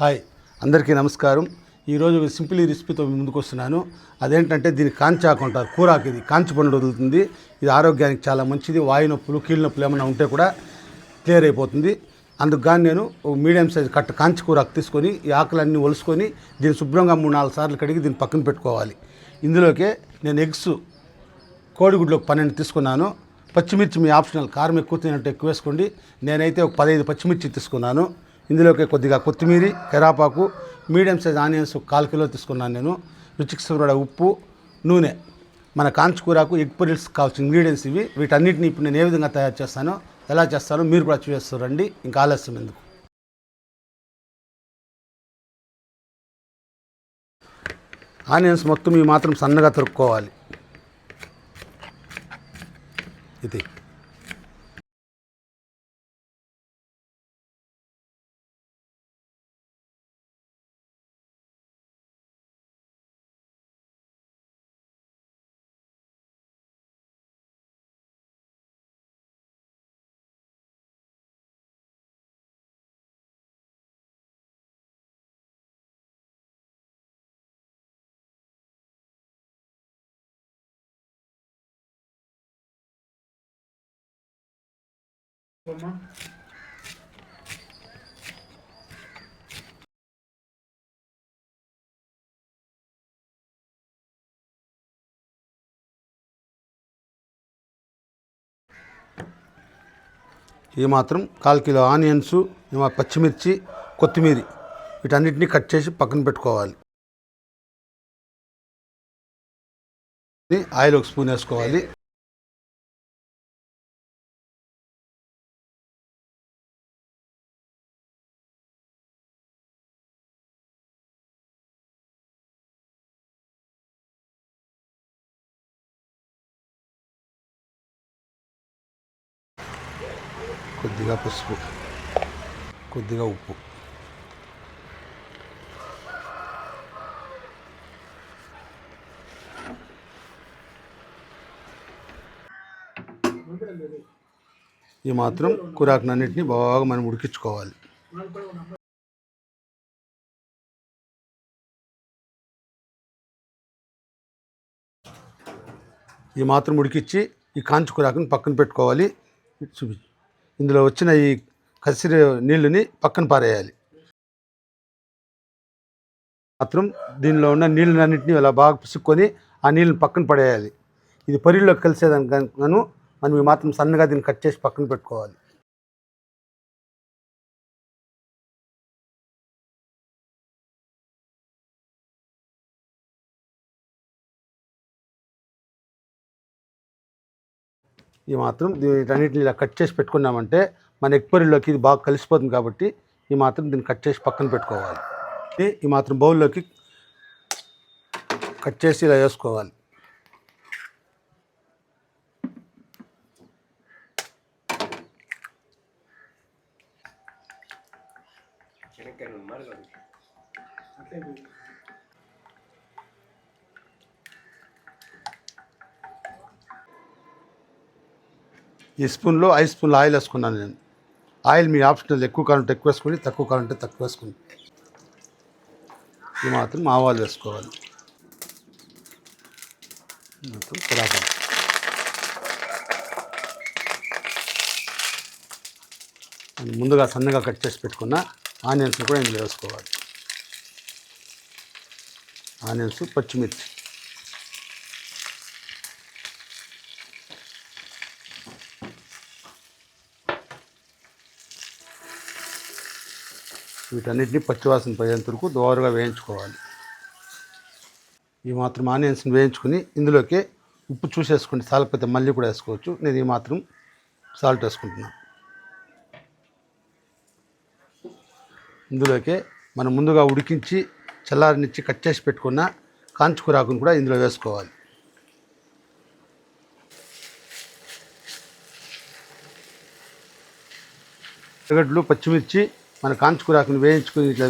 Hi అందరికీ నమస్కారం. ఈరోజు సింపుల్ రెసిపీతో ముందుకు వస్తున్నాను. అదేంటంటే దీన్ని కాంచాకు అంటారు కూరాకు ఇది. కాంచి పండు వదులుతుంది. ఇది ఆరోగ్యానికి చాలా మంచిది. వాయు నొప్పులు కీళ్ళ నొప్పులు ఏమైనా ఉంటే కూడా క్లియర్ అయిపోతుంది. అందుకు కానీ నేను ఒక మీడియం సైజ్ కట్ట కాంచి కూరాకు తీసుకొని ఈ ఆకులన్నీ ఒలుసుకొని దీన్ని శుభ్రంగా మూడు నాలుగు సార్లు కడిగి దీన్ని పక్కన పెట్టుకోవాలి. ఇందులోకే నేను ఎగ్స్ కోడిగుడ్లు ఒక పన్నెండు తీసుకున్నాను. పచ్చిమిర్చి మీ ఆప్షనల్. కారం ఎక్కువ తినట్టు ఎక్కువ వేసుకోండి. నేనైతే ఒక పదహైదు పచ్చిమిర్చి తీసుకున్నాను. ఇందులోకి కొద్దిగా కొత్తిమీర కరాపాకు మీడియం సైజ్ ఆనియన్స్ కాల్ కిలో తీసుకున్నాను నేను. రుచికి సరిపడా ఉప్పు నూనె. మన కాంచుకూరకు ఎగ్ పొరిల్స్ కావాల్సిన ఇంగ్రీడియంట్స్ ఇవి. వీటన్నిటిని ఇప్పుడు నేను ఏ విధంగా తయారు చేస్తానో ఎలా చేస్తానో మీరు కూడా చూసేస్తారండి ఇంకా ఆలస్యం ఎందుకు? ఆనియన్స్ మొత్తం ఇవి మాత్రం సన్నగా తరుక్కోవాలి. ఇది. ఈ మాత్రం కాల్ కిలో ఆనియన్స్ పచ్చిమిర్చి కొత్తిమీర. వీటన్నిటిని కట్ చేసి పక్కన పెట్టుకోవాలి. ఆయిల్ ఒక స్పూన్ వేసుకోవాలి. కొద్దిగా పసుపు కొద్దిగా ఉప్పు. ఈ మాత్రం కూరాకునన్నింటినీ బాగా మనం ఉడికించుకోవాలి. ఈ మాత్రం ఉడికిచ్చి ఈ కాంచి కురాకుని పక్కన పెట్టుకోవాలి. చూపి ఇందులో వచ్చిన ఈ కసిరి నీళ్ళని పక్కన పారేయాలి. మాత్రం దీనిలో ఉన్న నీళ్ళన్నింటినీ అలా బాగా పిసుక్కొని ఆ నీళ్ళని పక్కన పడేయాలి. ఇది పొరిల్లోకి కలిసేదానికి గాను మనం మాత్రం సన్నగా దీన్ని కట్ చేసి పక్కన పెట్టుకోవాలి. ఈ మాత్రం వీటన్నిటిని ఇలా కట్ చేసి పెట్టుకున్నామంటే మన ఎక్పరిలోకి ఇది బాగా కలిసిపోతుంది కాబట్టి ఈ మాత్రం దీన్ని కట్ చేసి పక్కన పెట్టుకోవాలి. ఈ మాత్రం బౌల్లోకి కట్ చేసి ఇలా వేసుకోవాలి. ఈ స్పూన్లో ఐదు స్పూన్లు ఆయిల్ వేసుకున్నాను నేను. ఆయిల్ మీ ఆప్షనల్ ఎక్కువ కావాలంటే ఎక్కువ వేసుకోండి తక్కువ కావాలంటే తక్కువ వేసుకుని ఈ మాత్రం ఆవాలు వేసుకోవాలి. ఈ ముందుగా సన్నగా కట్ చేసి పెట్టుకున్న ఆనియన్స్ కూడా ఇందులో వేసుకోవాలి. ఆనియన్స్ పచ్చిమిర్చి. వీటన్నిటిని పచ్చివాసన పోయేంత వరకు దోరగా వేయించుకోవాలి. ఈ మాత్రం ఆనియన్స్ని వేయించుకుని ఇందులోకి ఉప్పు చూసేసుకోండి. సాలకపోతే మళ్ళీ కూడా వేసుకోవచ్చు. నేను ఈ మాత్రం సాల్ట్ వేసుకుంటున్నాను ఇందులోకి మనం ముందుగా ఉడికించి చల్లారనిచ్చి కట్ చేసి పెట్టుకున్న కాంచుకురాకును కూడా ఇందులో వేసుకోవాలి. ఎగడ్లు పచ్చిమిర్చి మన కాంచుకురాకుని వేయించుకుని ఇట్లా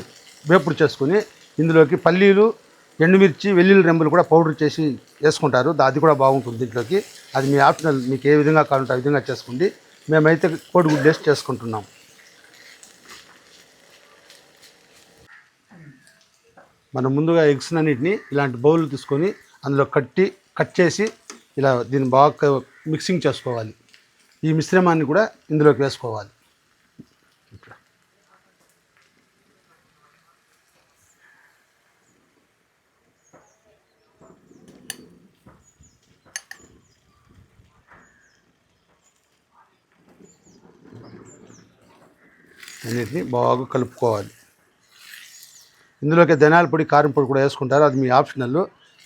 వేపుడు చేసుకుని ఇందులోకి పల్లీలు ఎండుమిర్చి వెల్లుల్లి రెంబులు కూడా పౌడర్ చేసి వేసుకుంటారు. అది కూడా బాగుంటుంది దీంట్లోకి. అది మీ ఆప్షనల్ మీకు ఏ విధంగా కావాలంటే ఆ విధంగా చేసుకోండి. మేమైతే కోడిగుడ్డు వేసి చేసుకుంటున్నాం. మనం ముందుగా ఎగ్స్ అన్నిటిని ఇలాంటి బౌల్ తీసుకొని అందులో కట్టి కట్ చేసి ఇలా దీన్ని బాగా మిక్సింగ్ చేసుకోవాలి. ఈ మిశ్రమాన్ని కూడా ఇందులోకి వేసుకోవాలి. అన్నిటిని బాగా కలుపుకోవాలి. ఇందులోకి ధనాల పొడి కారం పొడి కూడా వేసుకుంటారు. అది మీ ఆప్షనల్.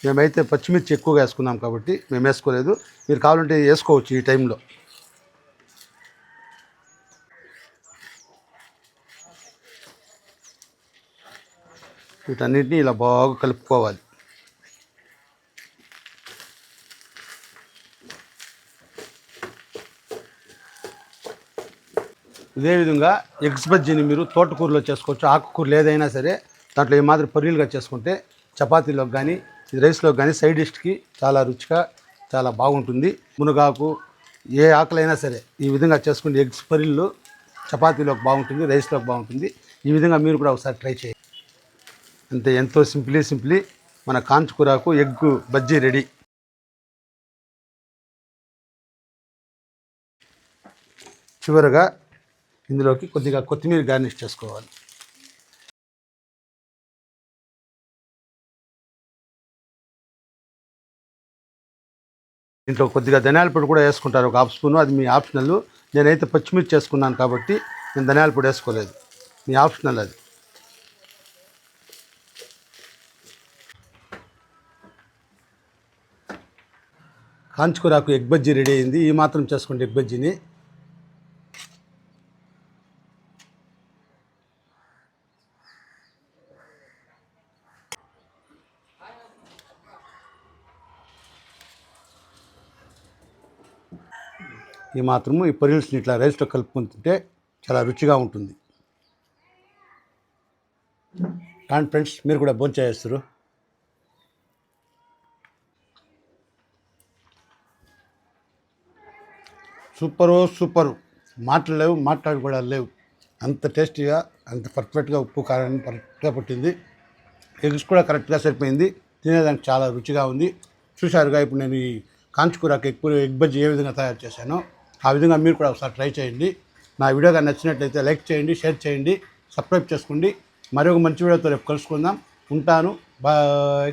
మేమైతే పచ్చిమిర్చి ఎక్కువగా వేసుకున్నాం కాబట్టి మేము వేసుకోలేదు. మీరు కావాలంటే వేసుకోవచ్చు ఈ టైంలో. వీటన్నిటిని ఇలా బాగా కలుపుకోవాలి. ఇదేవిధంగా ఎగ్స్ బజ్జీని మీరు తోటకూరలో చేసుకోవచ్చు ఆకుకూరలు ఏదైనా సరే దాంట్లో ఈ మాదిరి చేసుకుంటే చపాతీలోకి కానీ రైస్లోకి కానీ సైడ్ డిష్కి చాలా రుచిగా చాలా బాగుంటుంది. మునగాకు ఏ ఆకులైనా సరే ఈ విధంగా చేసుకుంటే ఎగ్స్ పర్రీలు చపాతీలోకి బాగుంటుంది రైస్లోకి బాగుంటుంది. ఈ విధంగా మీరు కూడా ఒకసారి ట్రై చేయండి. అంతే ఎంతో సింప్లీ సింప్లీ మన కాంచుకూరకు ఎగ్ బజ్జీ రెడీ. చివరగా ఇందులోకి కొద్దిగా కొత్తిమీర గార్నిష్ చేసుకోవాలి. ఇంట్లో కొద్దిగా ధనియాల పొడి కూడా వేసుకుంటారు ఒక హాఫ్ స్పూను. అది మీ ఆప్షనల్. నేనైతే పచ్చిమిర్చి చేసుకున్నాను కాబట్టి నేను ధనియాల పొడి వేసుకోలేదు. మీ ఆప్షనల్ అది. కాంచుకూరాకు ఎగ్ బజ్జీ రెడీ అయింది. ఈ మాత్రం చేసుకోండి ఎగ్ బజ్జీని ఈ మాత్రము ఈ పొరిల్స్ని ఇట్లా రైస్లో కలుపుకొని తింటే చాలా రుచిగా ఉంటుంది. కానీ ఫ్రెండ్స్ మీరు కూడా భోంచేస్తారు సూపరు సూపరు. మాటలు లేవు మాట్లాడి కూడా లేవు. అంత టేస్టీగా అంత పర్ఫెక్ట్గా ఉప్పు కారాన్ని పర్ఫెక్ట్గా పట్టింది. ఎగ్స్ కూడా కరెక్ట్గా సరిపోయింది. తినేదానికి చాలా రుచిగా ఉంది. చూశారుగా ఇప్పుడు నేను ఈ కాంచుకూరకు ఎక్కువ ఎగ్ బజ్జీ ఏ విధంగా తయారు చేశానో. ఆ విధంగా మీరు కూడా ఒకసారి ట్రై చేయండి. నా వీడియోగా నచ్చినట్లయితే లైక్ చేయండి షేర్ చేయండి సబ్స్క్రైబ్ చేసుకోండి. మరొక మంచి వీడియోతో రేపు కలుసుకుందాం. ఉంటాను. బాయ్.